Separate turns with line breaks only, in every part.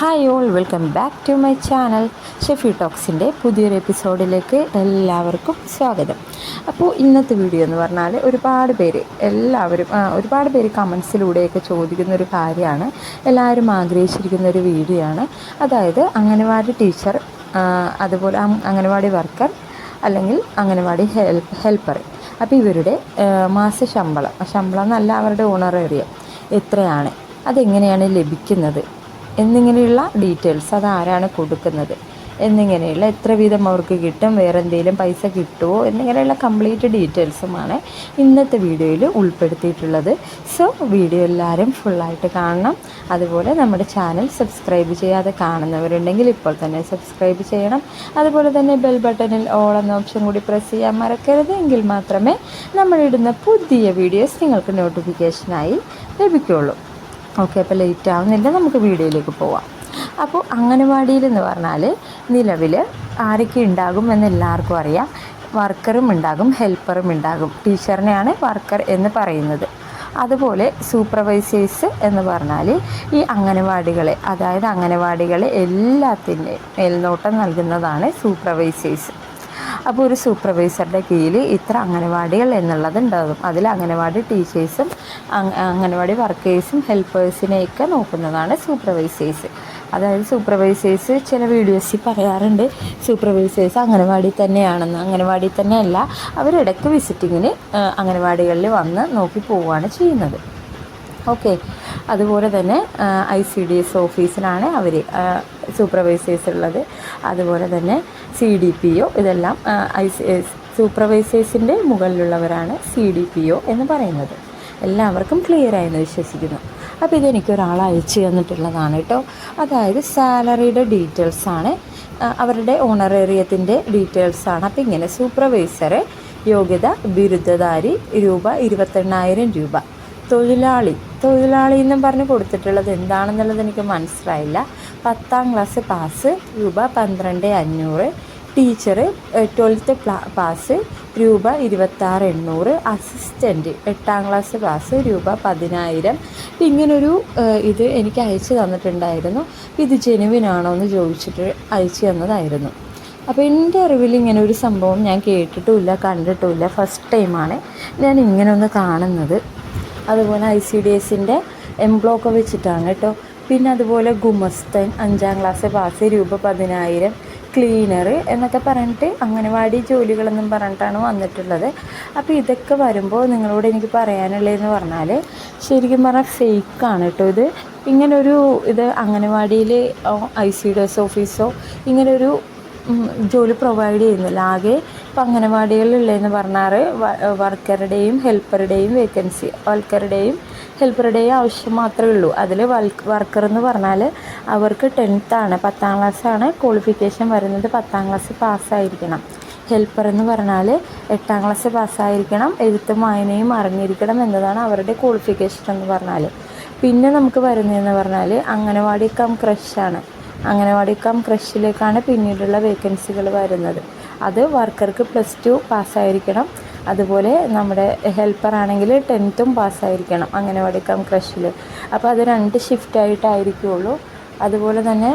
Hi all welcome back to my channel Shefi ടോക്സിന്റെ പുതിയൊരു എപ്പിസോഡിലേക്ക് എല്ലാവർക്കും സ്വാഗതം. അപ്പോൾ ഇന്നത്തെ വീഡിയോ എന്ന് പറഞ്ഞാൽ ഒരുപാട് പേര് എല്ലാവരും ഒരുപാട് പേര് കമൻസിലൂടെയൊക്കെ ചോദിക്കുന്ന ഒരു കാര്യമാണ്. എല്ലാവരും ആഗ്രഹിച്ചിരിക്കുന്ന ഒരു വീഡിയോ ആണ്. അതായത് അംഗനവാടി ടീച്ചർ അതുപോലെ അംഗനവാടി വർക്കർ അല്ലെങ്കിൽ അംഗനവാടി ഹെൽപ്പ് ഹെൽപ്പർ അപ്പോൾ ഇവരുടെ മാസ ശമ്പളം. ശമ്പളം എന്നല്ല അവരുടെ ഓണറേറിയം എത്രയാണ്? അതെങ്ങനെയാണ് ലഭിക്കുന്നത്? എന്നിങ്ങനെയുള്ള ഡീറ്റെയിൽസ് അത് ആരാണ് കൊടുക്കുന്നത്? എന്നിങ്ങനെയുള്ള എത്ര വീതം അവർക്ക് കിട്ടും? വേറെ എന്തെങ്കിലും പൈസ കിട്ടുമോ എന്നിങ്ങനെയുള്ള കംപ്ലീറ്റ് ഡീറ്റെയിൽസുമാണ് ഇന്നത്തെ വീഡിയോയിൽ ഉൾപ്പെടുത്തിയിട്ടുള്ളത്. സോ വീഡിയോ എല്ലാവരും ഫുള്ളായിട്ട് കാണണം. അതുപോലെ നമ്മുടെ ചാനൽ സബ്സ്ക്രൈബ് ചെയ്യാതെ കാണുന്നവരുണ്ടെങ്കിൽ ഇപ്പോൾ തന്നെ സബ്സ്ക്രൈബ് ചെയ്യണം. അതുപോലെ തന്നെ ബെൽ ബട്ടണിൽ ഓൾ എന്ന ഓപ്ഷൻ കൂടി പ്രസ് ചെയ്യാൻ മറക്കരുത്. എങ്കിൽ മാത്രമേ നമ്മളിടുന്ന പുതിയ വീഡിയോസ് നിങ്ങൾക്ക് നോട്ടിഫിക്കേഷനായി ലഭിക്കുകയുള്ളൂ ഓക്കെ അപ്പോൾ ലേറ്റ് ആവുന്നില്ല. നമുക്ക് വീഡിയോയിലേക്ക് പോവാം. അപ്പോൾ അംഗനവാടിയിൽ എന്ന് പറഞ്ഞാൽ നിലവിൽ ആരൊക്കെ ഉണ്ടാകും എന്ന് എല്ലാവർക്കും അറിയാം. വർക്കറും ഉണ്ടാകും ഹെൽപ്പറും ഉണ്ടാകും. ടീച്ചറിനെയാണ് വർക്കർ എന്ന് പറയുന്നത്. അതുപോലെ സൂപ്പർവൈസേഴ്സ് എന്ന് പറഞ്ഞാൽ ഈ അംഗനവാടികളെ അതായത് അംഗനവാടികളെ എല്ലാത്തിന്റെ മേൽനോട്ടം നൽകുന്നതാണ് സൂപ്പർവൈസേഴ്സ് അപ്പോൾ ഒരു സൂപ്പർവൈസറുടെ കീഴിൽ ഇത്ര അംഗനവാടികൾ എന്നുള്ളത് ഉണ്ടാകും അതിൽ അംഗനവാടി ടീച്ചേഴ്സും അംഗനവാടി വർക്കേഴ്സും ഹെൽപ്പേഴ്സിനെയൊക്കെ നോക്കുന്നതാണ് സൂപ്പർവൈസേഴ്സ് അതായത് സൂപ്പർവൈസേഴ്സ് ചില വീഡിയോസിൽ പറയാറുണ്ട് സൂപ്പർവൈസേഴ്സ് അംഗനവാടി തന്നെയാണെന്ന്. അംഗനവാടി തന്നെയല്ല അവരിടയ്ക്ക് വിസിറ്റിങ്ങിന് അംഗനവാടികളിൽ വന്ന് നോക്കി പോവുകയാണ് ചെയ്യുന്നത്. ഓക്കെ. അതുപോലെ തന്നെ ഐ സി ഡി എസ് ഓഫീസിലാണ് അവർ സൂപ്പർവൈസേഴ്സ് ഉള്ളത് അതുപോലെ തന്നെ സി ഡി പി ഒ ഇതെല്ലാം ഐ സി സൂപ്പർവൈസേഴ്സിന്റെ മുകളിലുള്ളവരാണ് സി ഡി പി ഒ എന്ന് പറയുന്നത്. എല്ലാവർക്കും ക്ലിയർ ആയെന്ന് വിശ്വസിക്കുന്നു. അപ്പോൾ ഇതെനിക്ക് ഒരാൾ അയച്ചു തന്നിട്ടുള്ളതാണ് കേട്ടോ. അതായത് സാലറിയുടെ ഡീറ്റെയിൽസാണ് അവരുടെ ഓണറേറിയത്തിന്റെ ഡീറ്റെയിൽസാണ് അപ്പോൾ ഇങ്ങനെ സൂപ്പർവൈസറെ യോഗ്യത ബിരുദധാരി രൂപ ഇരുപത്തെണ്ണായിരം രൂപ. തൊഴിലാളി. തൊഴിലാളി എന്നും പറഞ്ഞ് കൊടുത്തിട്ടുള്ളത് എന്താണെന്നുള്ളത് എനിക്ക് മനസ്സിലായില്ല. പത്താം ക്ലാസ് പാസ് രൂപ പന്ത്രണ്ട് അഞ്ഞൂറ്. ടീച്ചർ ട്വൽത്ത് പാസ് രൂപ ഇരുപത്താറ് എണ്ണൂറ്. അസിസ്റ്റന്റ് എട്ടാം ക്ലാസ് പാസ് രൂപ പതിനായിരം. ഇങ്ങനൊരു ഇത് എനിക്ക് അയച്ചു തന്നിട്ടുണ്ടായിരുന്നു. ഇത് ജെനുവിനാണോ എന്ന് ചോദിച്ചിട്ട് അയച്ചു തന്നതായിരുന്നു. അപ്പോൾ എന്റെ അറിവിൽ ഇങ്ങനെ ഒരു സംഭവം ഞാൻ കേട്ടിട്ടുമില്ല കണ്ടിട്ടുമില്ല. ഫസ്റ്റ് ടൈമാണ് ഞാൻ ഇങ്ങനെ ഒന്ന് കാണുന്നത്. അതുപോലെ ഐ സി ഡി എസിന്റെ എംബ്ലോക്ക് വെച്ചിട്ടാണ് കേട്ടോ. പിന്നെ അതുപോലെ ഗുമസ്തൻ അഞ്ചാം ക്ലാസ് പാസ് രൂപ പതിനായിരം ക്ലീനർ എന്നൊക്കെ പറഞ്ഞിട്ട് അംഗനവാടി ജോലികളെന്നും പറഞ്ഞിട്ടാണ് വന്നിട്ടുള്ളത്. അപ്പോൾ ഇതൊക്കെ വരുമ്പോൾ നിങ്ങളോട് എനിക്ക് പറയാനുള്ളതെന്ന് പറഞ്ഞാൽ ശരിക്കും പറഞ്ഞാൽ ഫേക്കാണ് കേട്ടോ ഇത്. ഇങ്ങനൊരു ഇത് അംഗനവാടിയിൽ ഐ സി ഡി എസ് ഓഫീസോ ഇങ്ങനൊരു ജോലി പ്രൊവൈഡ് ചെയ്യുന്നില്ല. ആകെ ഇപ്പം അംഗനവാടികളിലുള്ളതെന്ന് പറഞ്ഞാൽ വർക്കറുടെയും ഹെൽപ്പറുടെയും വേക്കൻസി വർക്കറുടെയും ഹെൽപ്പറുടെയും ആവശ്യം മാത്രമേ ഉള്ളൂ. അതിൽ വർക്കർ എന്ന് പറഞ്ഞാൽ അവർക്ക് ടെൻത്താണ് പത്താം ക്ലാസ്സാണ് ക്വാളിഫിക്കേഷൻ വരുന്നത്. പത്താം ക്ലാസ് പാസ്സായിരിക്കണം. ഹെൽപ്പർ എന്ന് പറഞ്ഞാൽ എട്ടാം ക്ലാസ് പാസ്സായിരിക്കണം. എഴുത്തും വായനയും അറിഞ്ഞിരിക്കണം എന്നതാണ് അവരുടെ ക്വാളിഫിക്കേഷൻ എന്ന് പറഞ്ഞാൽ പിന്നെ നമുക്ക് വരുന്നതെന്ന് പറഞ്ഞാൽ അംഗനവാടി കം ക്രഷാണ് അംഗനവാടി കം ക്രഷിലേക്കാണ് പിന്നീടുള്ള വേക്കൻസികൾ വരുന്നത്. അത് വർക്കർക്ക് പ്ലസ് ടു പാസ്സായിരിക്കണം അതുപോലെ നമ്മുടെ ഹെൽപ്പർ ആണെങ്കിൽ ടെൻത്തും പാസ്സായിരിക്കണം അംഗനവാടി കം ക്രഷിൽ അപ്പോൾ അത് രണ്ട് ഷിഫ്റ്റായിട്ടായിരിക്കുള്ളൂ അതുപോലെ തന്നെ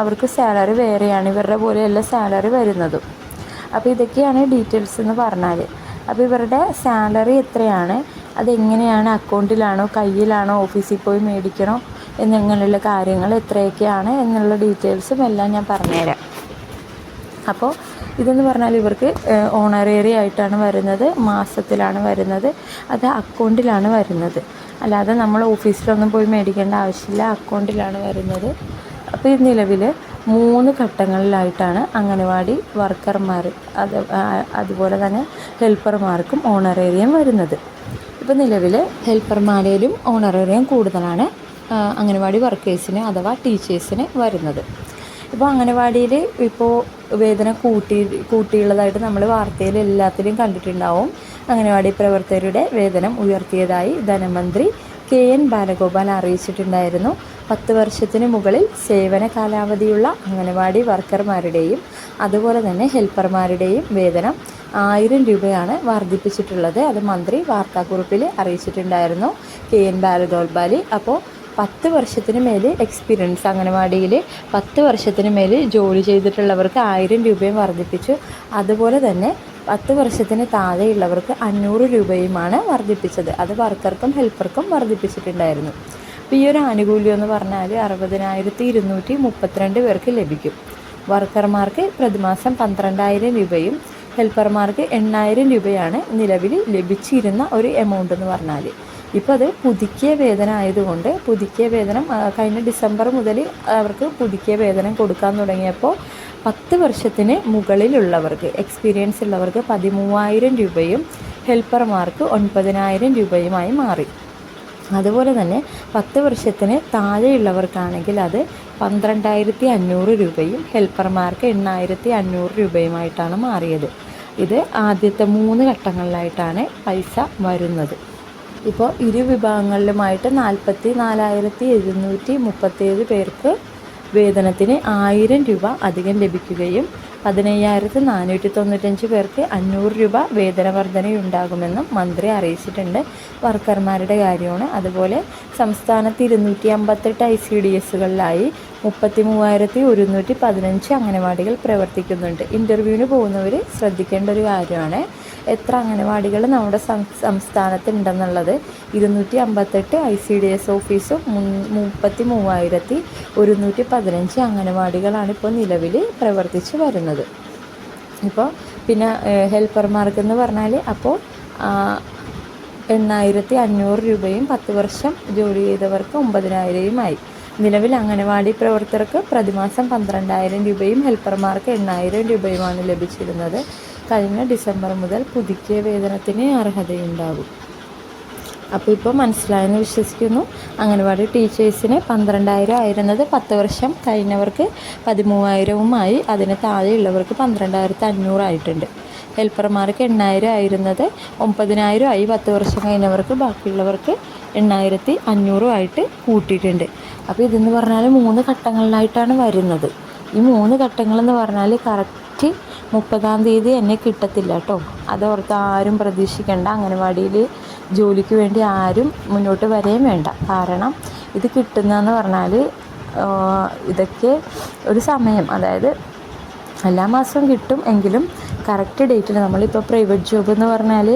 അവർക്ക് സാലറി വേറെയാണ്. ഇവരുടെ പോലെയല്ല സാലറി വരുന്നതും. അപ്പോൾ ഇതൊക്കെയാണ് ഡീറ്റെയിൽസ് എന്ന് പറഞ്ഞാൽ അപ്പോൾ ഇവരുടെ സാലറി എത്രയാണ്? അതെങ്ങനെയാണ്? അക്കൗണ്ടിലാണോ കയ്യിലാണോ? ഓഫീസിൽ പോയി മേടിക്കണോ? എന്നിങ്ങനെയുള്ള കാര്യങ്ങൾ എത്രയൊക്കെയാണ് എന്നുള്ള ഡീറ്റെയിൽസും എല്ലാം ഞാൻ പറഞ്ഞുതരാം. അപ്പോൾ ഇതെന്ന് പറഞ്ഞാൽ ഇവർക്ക് ഓണറേറി ആയിട്ടാണ് വരുന്നത് മാസത്തിലാണ് വരുന്നത് അത് അക്കൗണ്ടിലാണ് വരുന്നത്. അല്ലാതെ നമ്മൾ ഓഫീസിലൊന്നും പോയി മേടിക്കേണ്ട ആവശ്യമില്ല അക്കൗണ്ടിലാണ് വരുന്നത്. അപ്പോൾ ഈ നിലവിൽ മൂന്ന് ഘട്ടങ്ങളിലായിട്ടാണ് അംഗനവാടി വർക്കർമാർ അത് അതുപോലെ തന്നെ ഹെൽപ്പർമാർക്കും ഓണറേറിയം വരുന്നത്. ഇപ്പോൾ നിലവിൽ ഹെൽപ്പർമാരേലും ഓണറേറിയം കൂടുതലാണ്. അംഗനവാടി വർക്കേഴ്സിന് അഥവാ ടീച്ചേഴ്സിന് വരുന്നത്. ഇപ്പോൾ അംഗനവാടിയിൽ ഇപ്പോൾ വേദന കൂട്ടി കൂട്ടിയുള്ളതായിട്ട് നമ്മൾ വാർത്തയിൽ എല്ലാത്തിലും കണ്ടിട്ടുണ്ടാവും. അംഗനവാടി പ്രവർത്തകരുടെ വേതനം ഉയർത്തിയതായി ധനമന്ത്രി കെ എൻ ബാലഗോപാൽ അറിയിച്ചിട്ടുണ്ടായിരുന്നു. പത്ത് വർഷത്തിന് മുകളിൽ സേവന കാലാവധിയുള്ള അംഗനവാടി വർക്കർമാരുടെയും അതുപോലെ തന്നെ ഹെൽപ്പർമാരുടെയും വേതനം ആയിരം രൂപയാണ് വർദ്ധിപ്പിച്ചിട്ടുള്ളത്. അത് മന്ത്രി വാർത്താക്കുറിപ്പിൽ അറിയിച്ചിട്ടുണ്ടായിരുന്നു. കെ എൻ ബാലഗോപാലി അപ്പോൾ പത്ത് വർഷത്തിന് മേൽ എക്സ്പീരിയൻസ് അംഗനവാടിയിൽ പത്ത് വർഷത്തിന് മേൽ ജോലി ചെയ്തിട്ടുള്ളവർക്ക് ആയിരം രൂപയും വർദ്ധിപ്പിച്ചു. അതുപോലെ തന്നെ പത്ത് വർഷത്തിന് താഴെയുള്ളവർക്ക് അഞ്ഞൂറ് രൂപയുമാണ് വർദ്ധിപ്പിച്ചത്. അത് വർക്കർക്കും ഹെൽപ്പർക്കും വർദ്ധിപ്പിച്ചിട്ടുണ്ടായിരുന്നു. അപ്പോൾ ഈ ഒരു ആനുകൂല്യം എന്ന് പറഞ്ഞാൽ അറുപതിനായിരത്തി ഇരുന്നൂറ്റി മുപ്പത്തിരണ്ട് പേർക്ക് ലഭിക്കും. വർക്കർമാർക്ക് പ്രതിമാസം പന്ത്രണ്ടായിരം രൂപയും ഹെൽപ്പർമാർക്ക് എണ്ണായിരം രൂപയാണ് നിലവിൽ ലഭിച്ചിരുന്ന ഒരു എമൗണ്ട് എന്ന് പറഞ്ഞാൽ ഇപ്പോൾ അത് പുതുക്കിയ വേതനം ആയതുകൊണ്ട് പുതുക്കിയ വേതനം കഴിഞ്ഞ ഡിസംബർ മുതൽ അവർക്ക് പുതുക്കിയ വേതനം കൊടുക്കാൻ തുടങ്ങിയപ്പോൾ പത്ത് വർഷത്തിന് മുകളിലുള്ളവർക്ക് എക്സ്പീരിയൻസ് ഉള്ളവർക്ക് പതിമൂവായിരം രൂപയും ഹെൽപ്പർമാർക്ക് ഒൻപതിനായിരം രൂപയുമായി മാറി. അതുപോലെ തന്നെ പത്ത് വർഷത്തിന് താഴെയുള്ളവർക്കാണെങ്കിൽ അത് പന്ത്രണ്ടായിരത്തി അഞ്ഞൂറ് രൂപയും ഹെൽപ്പർമാർക്ക് എണ്ണായിരത്തി അഞ്ഞൂറ് രൂപയുമായിട്ടാണ് മാറിയത്. ഇത് ആദ്യത്തെ മൂന്ന് ഘട്ടങ്ങളിലായിട്ടാണ് പൈസ വരുന്നത്. ഇപ്പോൾ ഇരു വിഭാഗങ്ങളിലുമായിട്ട് നാൽപ്പത്തി നാലായിരത്തി എഴുന്നൂറ്റി മുപ്പത്തേഴ് പേർക്ക് വേതനത്തിന് ആയിരം രൂപ അധികം ലഭിക്കുകയും പതിനയ്യായിരത്തി നാനൂറ്റി തൊണ്ണൂറ്റഞ്ച് പേർക്ക് അഞ്ഞൂറ് രൂപ വേതന വർധനയുണ്ടാകുമെന്നും മന്ത്രി അറിയിച്ചിട്ടുണ്ട്. വർക്കർമാരുടെ കാര്യമാണ്. അതുപോലെ സംസ്ഥാനത്ത് ഇരുന്നൂറ്റി അമ്പത്തെട്ട് ഐ സി ഡി എസുകളിലായി മുപ്പത്തി മൂവായിരത്തി ഒരുന്നൂറ്റി പതിനഞ്ച് അംഗനവാടികൾ പ്രവർത്തിക്കുന്നുണ്ട്. ഇന്റർവ്യൂവിന് പോകുന്നവർ ശ്രദ്ധിക്കേണ്ട ഒരു കാര്യമാണ് എത്ര അംഗനവാടികൾ നമ്മുടെ സം- സംസ്ഥാനത്ത് ഉണ്ടെന്നുള്ളത് ഇരുന്നൂറ്റി അമ്പത്തെട്ട് ഐ സി ഡി എസ് ഓഫീസും മുപ്പത്തി മൂവായിരത്തി ഒരുന്നൂറ്റി പതിനഞ്ച് അംഗനവാടികളാണ് ഇപ്പോൾ നിലവിൽ പ്രവർത്തിച്ച് വരുന്നത്. ഇപ്പോൾ പിന്നെ ഹെൽപ്പർമാർക്ക് എന്ന് പറഞ്ഞാൽ അപ്പോൾ എണ്ണായിരത്തി അഞ്ഞൂറ് രൂപയും പത്ത് വർഷം ജോലി ചെയ്തവർക്ക് ഒമ്പതിനായിരവുമായി നിലവിൽ അംഗനവാടി പ്രവർത്തകർക്ക് പ്രതിമാസം പന്ത്രണ്ടായിരം രൂപയും ഹെൽപ്പർമാർക്ക് എണ്ണായിരം രൂപയുമാണ് ലഭിച്ചിരുന്നത്. കഴിഞ്ഞ ഡിസംബർ മുതൽ പുതുക്കിയ വേതനത്തിന് അർഹതയുണ്ടാകും. അപ്പോൾ ഇപ്പോൾ മനസ്സിലായെന്ന് വിശ്വസിക്കുന്നു. അംഗനവാടി ടീച്ചേഴ്സിന് പന്ത്രണ്ടായിരം ആയിരുന്നത് പത്ത് വർഷം കഴിഞ്ഞവർക്ക് പതിമൂവായിരവുമായി അതിന് താഴെയുള്ളവർക്ക് പന്ത്രണ്ടായിരത്തി അഞ്ഞൂറായിട്ടുണ്ട് ഹെൽപ്പർമാർക്ക് എണ്ണായിരം ആയിരുന്നത് ഒമ്പതിനായിരം ആയി പത്ത് വർഷം കഴിഞ്ഞവർക്ക് ബാക്കിയുള്ളവർക്ക് എണ്ണായിരത്തി അഞ്ഞൂറുമായിട്ട് കൂട്ടിയിട്ടുണ്ട്. അപ്പോൾ ഇതെന്ന് പറഞ്ഞാൽ മൂന്ന് ഘട്ടങ്ങളിലായിട്ടാണ് വരുന്നത്. ഈ മൂന്ന് ഘട്ടങ്ങളെന്ന് പറഞ്ഞാൽ കറക്റ്റ് മുപ്പതാം തീയതി എന്നെ കിട്ടത്തില്ല കേട്ടോ. അതോർത്ത് ആരും പ്രതീക്ഷിക്കേണ്ട. അംഗനവാടിയിൽ ജോലിക്ക് വേണ്ടി ആരും മുന്നോട്ട് വരെയും വേണ്ട. കാരണം ഇത് കിട്ടുന്നതെന്ന് പറഞ്ഞാൽ ഇതൊക്കെ ഒരു സമയം. അതായത് എല്ലാ മാസവും കിട്ടും എങ്കിലും കറക്റ്റ് ഡേറ്റിൽ നമ്മളിപ്പോൾ പ്രൈവറ്റ് ജോബ് എന്ന് പറഞ്ഞാൽ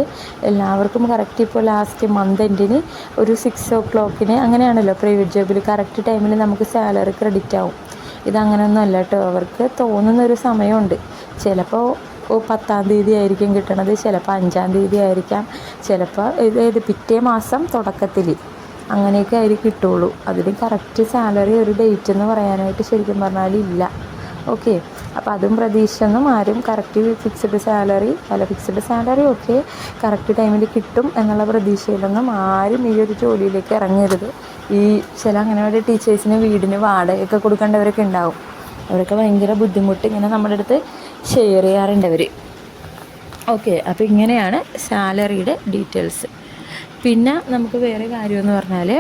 എല്ലാവർക്കും കറക്റ്റ് ഇപ്പോൾ ലാസ്റ്റ് മന്ത് എൻഡിന് ഒരു സിക്സ് ഓ ക്ലോക്കിന് അങ്ങനെയാണല്ലോ പ്രൈവറ്റ് ജോബിൽ കറക്റ്റ് ടൈമിൽ നമുക്ക് സാലറി ക്രെഡിറ്റ് ആവും. ഇതങ്ങനെയൊന്നും അല്ല കേട്ടോ അവർക്ക് തോന്നുന്നൊരു സമയമുണ്ട്. ചിലപ്പോൾ പത്താം തീയതി ആയിരിക്കും കിട്ടണത് ചിലപ്പോൾ അഞ്ചാം തീയതി ആയിരിക്കാം ചിലപ്പോൾ ഇതായത് പിറ്റേ മാസം തുടക്കത്തിൽ അങ്ങനെയൊക്കെ ആയിരിക്കും കിട്ടുള്ളൂ. അതിന് കറക്റ്റ് സാലറി ഒരു ഡേറ്റ് എന്ന് പറയാനായിട്ട് ശരിക്കും പറഞ്ഞാൽ ഇല്ല ഓക്കെ അപ്പോൾ അതും പ്രതീക്ഷയൊന്നും ആരും കറക്റ്റ് ഫിക്സ്ഡ് സാലറി അല്ല ഫിക്സ്ഡ് സാലറി ഓക്കെ കറക്റ്റ് ടൈമിൽ കിട്ടും എന്നുള്ള പ്രതീക്ഷയിലൊന്നും ആരും ഈ ഒരു ജോലിയിലേക്ക് ഇറങ്ങരുത്. ഈ ചില അങ്ങനെ ടീച്ചേഴ്സിന് വീടിന് വാടകയൊക്കെ കൊടുക്കേണ്ടവരൊക്കെ ഉണ്ടാവും. അവരൊക്കെ ഭയങ്കര ബുദ്ധിമുട്ട് ഇങ്ങനെ നമ്മുടെ അടുത്ത് ഷെയർ ചെയ്യാറുണ്ട് അവർ ഓക്കെ അപ്പോൾ ഇങ്ങനെയാണ് സാലറിയുടെ ഡീറ്റെയിൽസ് പിന്നെ നമുക്ക് വേറെ കാര്യമെന്ന് പറഞ്ഞാൽ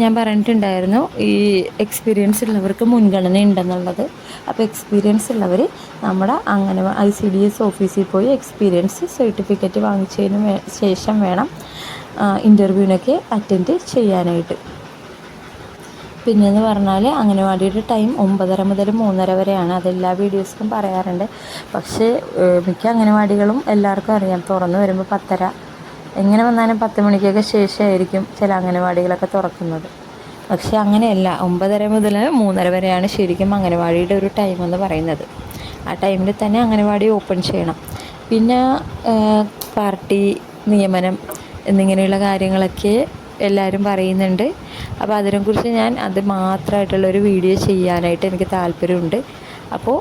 ഞാൻ പറഞ്ഞിട്ടുണ്ടായിരുന്നു ഈ എക്സ്പീരിയൻസ് ഉള്ളവർക്ക് മുൻഗണന ഉണ്ടെന്നുള്ളത്. അപ്പോൾ എക്സ്പീരിയൻസ് ഉള്ളവർ നമ്മുടെ അങ്ങനെ ഐ സി ഡി എസ് ഓഫീസിൽ പോയി എക്സ്പീരിയൻസ് സർട്ടിഫിക്കറ്റ് വാങ്ങിച്ചതിന് ശേഷം വേണം ഇന്റർവ്യൂവിനൊക്കെ അറ്റൻഡ് ചെയ്യാനായിട്ട്. പിന്നെയെന്ന് പറഞ്ഞാൽ അംഗനവാടിയുടെ ടൈം ഒമ്പതര മുതൽ മൂന്നര വരെയാണ്. അതെല്ലാ വീഡിയോസിലും പറയാറുണ്ട്. പക്ഷേ മിക്ക അംഗനവാടികളും എല്ലാവർക്കും അറിയാം. തുറന്നു വരുമ്പോൾ പത്തര എങ്ങനെ വന്നാലും പത്ത് മണിക്കൊക്കെ ശേഷമായിരിക്കും ചില അംഗനവാടികളൊക്കെ തുറക്കുന്നത്. പക്ഷേ അങ്ങനെയല്ല ഒമ്പതര മുതൽ മൂന്നര വരെയാണ് ശരിക്കും അംഗനവാടിയുടെ ഒരു ടൈം എന്ന് പറയുന്നത്. ആ ടൈമിൽ തന്നെ അംഗനവാടി ഓപ്പൺ ചെയ്യണം. പിന്നെ പാർട്ടി നിയമനം എന്നിങ്ങനെയുള്ള കാര്യങ്ങളൊക്കെ എല്ലാവരും പറയുന്നുണ്ട്. അപ്പോൾ അതിനെക്കുറിച്ച് ഞാൻ അത് മാത്രമായിട്ടുള്ളൊരു വീഡിയോ ചെയ്യാനായിട്ട് എനിക്ക് താല്പര്യമുണ്ട്. അപ്പോൾ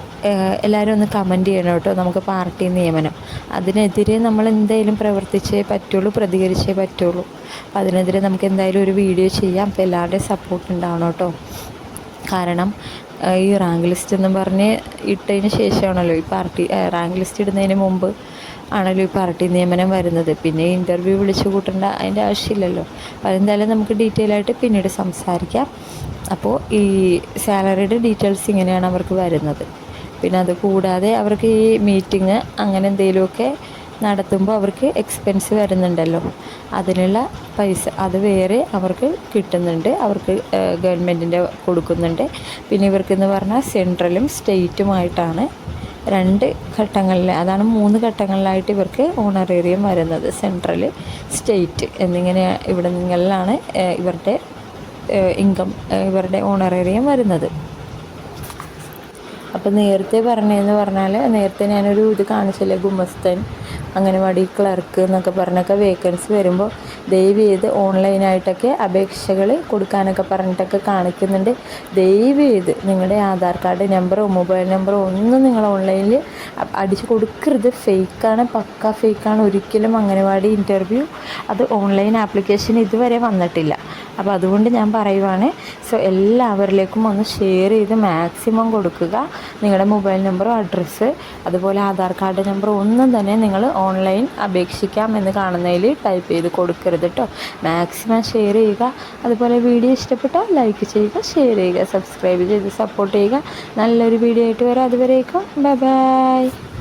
എല്ലാവരും ഒന്ന് കമന്റ് ചെയ്യണം കേട്ടോ. നമുക്ക് പാർട്ടി നിയമനം. അതിനെതിരെ നമ്മൾ എന്തായാലും പ്രവർത്തിച്ചേ പറ്റുള്ളൂ പ്രതികരിച്ചേ പറ്റുള്ളൂ. അപ്പോൾ അതിനെതിരെ നമുക്ക് എന്തായാലും ഒരു വീഡിയോ ചെയ്യാം. അപ്പോൾ എല്ലാവരുടെയും സപ്പോർട്ട് ഉണ്ടാവണം കേട്ടോ. കാരണം ഈ റാങ്ക് ലിസ്റ്റ് എന്ന് പറഞ്ഞ് ഇട്ടതിന് ശേഷമാണല്ലോ ഈ പാർട്ടി റാങ്ക് ലിസ്റ്റ് ഇടുന്നതിന് മുമ്പ് ആണല്ലോ ഈ പാർട്ടി നിയമനം വരുന്നത്. പിന്നെ ഇന്റർവ്യൂ വിളിച്ചു കൂട്ടേണ്ട അതിന്റെ ആവശ്യമില്ലല്ലോ. അപ്പോൾ അതെന്തായാലും നമുക്ക് ഡീറ്റെയിൽ ആയിട്ട് പിന്നീട് സംസാരിക്കാം. അപ്പോൾ ഈ സാലറിയുടെ ഡീറ്റെയിൽസ് ഇങ്ങനെയാണ് അവർക്ക് വരുന്നത്. പിന്നെ അത് കൂടാതെ അവർക്ക് ഈ മീറ്റിംഗ് അങ്ങനെ എന്തെങ്കിലുമൊക്കെ നടത്തുമ്പോൾ അവർക്ക് എക്സ്പെൻസ് വരുന്നുണ്ടല്ലോ. അതിനുള്ള പൈസ അത് വേറെ അവർക്ക് കിട്ടുന്നുണ്ട്. അവർക്ക് ഗവൺമെന്റിന്റെ കൊടുക്കുന്നുണ്ട്. പിന്നെ ഇവർക്കെന്ന് പറഞ്ഞാൽ സെൻട്രലും സ്റ്റേറ്റുമായിട്ടാണ് രണ്ട് ഘട്ടങ്ങളിൽ അതാണ് മൂന്ന് ഘട്ടങ്ങളിലായിട്ട് ഇവർക്ക് ഓണറേറിയം വരുന്നത്. സെൻട്രൽ സ്റ്റേറ്റ് എന്നിങ്ങനെ ഇവിടെ നിങ്ങളിലാണ് ഇവരുടെ ഇൻകം ഇവരുടെ ഓണറേറിയം വരുന്നത്. അപ്പോൾ നേരത്തെ പറഞ്ഞതെന്ന് പറഞ്ഞാൽ നേരത്തെ ഞാനൊരു ഇത് കാണിച്ചില്ലേ ഗുമസ്തൻ? അംഗനവാടി ക്ലർക്ക് എന്നൊക്കെ പറഞ്ഞൊക്കെ വേക്കൻസി വരുമ്പോൾ ദയവ് ചെയ്ത് ഓൺലൈനായിട്ടൊക്കെ അപേക്ഷകൾ കൊടുക്കാനൊക്കെ പറഞ്ഞിട്ടൊക്കെ കാണിക്കുന്നുണ്ട്. ദയവ് ചെയ്ത് നിങ്ങളുടെ ആധാർ കാർഡ് നമ്പറോ മൊബൈൽ നമ്പറോ ഒന്നും നിങ്ങൾ ഓൺലൈനിൽ അടിച്ചു കൊടുക്കരുത്. ഫേക്കാണ് പക്ക ഫേക്കാണ്. ഒരിക്കലും അംഗനവാടി ഇന്റർവ്യൂ അത് ഓൺലൈൻ ആപ്ലിക്കേഷൻ ഇതുവരെ വന്നിട്ടില്ല. അപ്പോൾ അതുകൊണ്ട് ഞാൻ പറയുവാണ് സോ എല്ലാവരിലേക്കും ഒന്ന് ഷെയർ ചെയ്ത് മാക്സിമം കൊടുക്കുക. നിങ്ങളുടെ മൊബൈൽ നമ്പറോ അഡ്രസ്സ് അതുപോലെ ആധാർ കാർഡ് നമ്പറോ ഒന്നും തന്നെ നിങ്ങൾ ഓൺലൈൻ അപേക്ഷിക്കാം എന്ന് കാണുന്നതിൽ ടൈപ്പ് ചെയ്ത് കൊടുക്കരുത് കേട്ടോ മാക്സിമം ഷെയർ ചെയ്യുക. അതുപോലെ വീഡിയോ ഇഷ്ടപ്പെട്ടാൽ ലൈക്ക് ചെയ്യുക ഷെയർ ചെയ്യുക സബ്സ്ക്രൈബ് ചെയ്ത് സപ്പോർട്ട് ചെയ്യുക. നല്ലൊരു വീഡിയോ ആയിട്ട് വരാം അതുവരേക്കും. Bye bye.